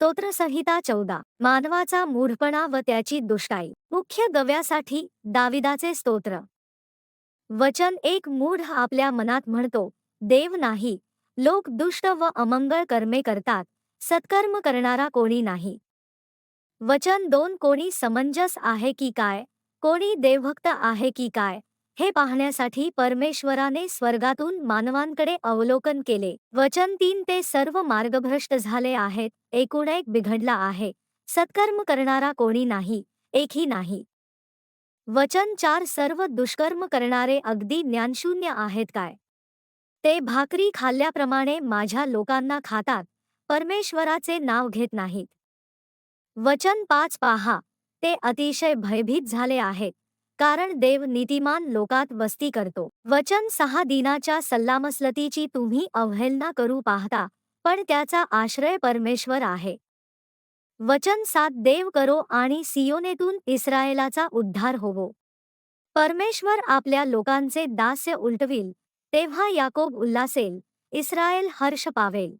स्तोत्रसंहिता चौदा. मानवाचा मूढपणा व त्याची दुष्टाई. मुख्य गव्यासाठी दाविदाचे स्तोत्र. वचन एक मूढ आपल्या मनात म्हणतो देव नाही. लोक दुष्ट व अमंगळ कर्मे करतात. सत्कर्म करणारा कोणी नाही. वचन दोन कोणी समंजस आहे की काय? कोणी देवभक्त आहे की काय? हे पाहण्यासाठी परमेश्वराने स्वर्गातून मानवांकडे अवलोकन केले. वचन तीन ते सर्व मार्गभ्रष्ट झाले आहेत. एकूण एक बिघडला आहे. सत्कर्म करणारा कोणी नाही. एकही नाही. वचन चार सर्व दुष्कर्म करणारे अगदी ज्ञानशून्य आहेत काय? ते भाकरी खाल्ल्याप्रमाणे माझ्या लोकांना खातात. परमेश्वराचे नाव घेत नाहीत. वचन पाच पाहा. ते अतिशय भयभीत झाले आहेत. कारण देव नीतिमान लोकात वस्ती करतो. वचन सहा दिनाच्या सल्लामसलतीची तुम्ही अवहेलना करू पाहता पण त्याचा आश्रय परमेश्वर आहे. वचन सात देव करो आणि सियोनेतून इस्रायलाचा उद्धार होवो. परमेश्वर आपल्या लोकांचे दास्य उलटविल तेव्हा याकोब उल्लासेल इस्रायल हर्ष पावेल.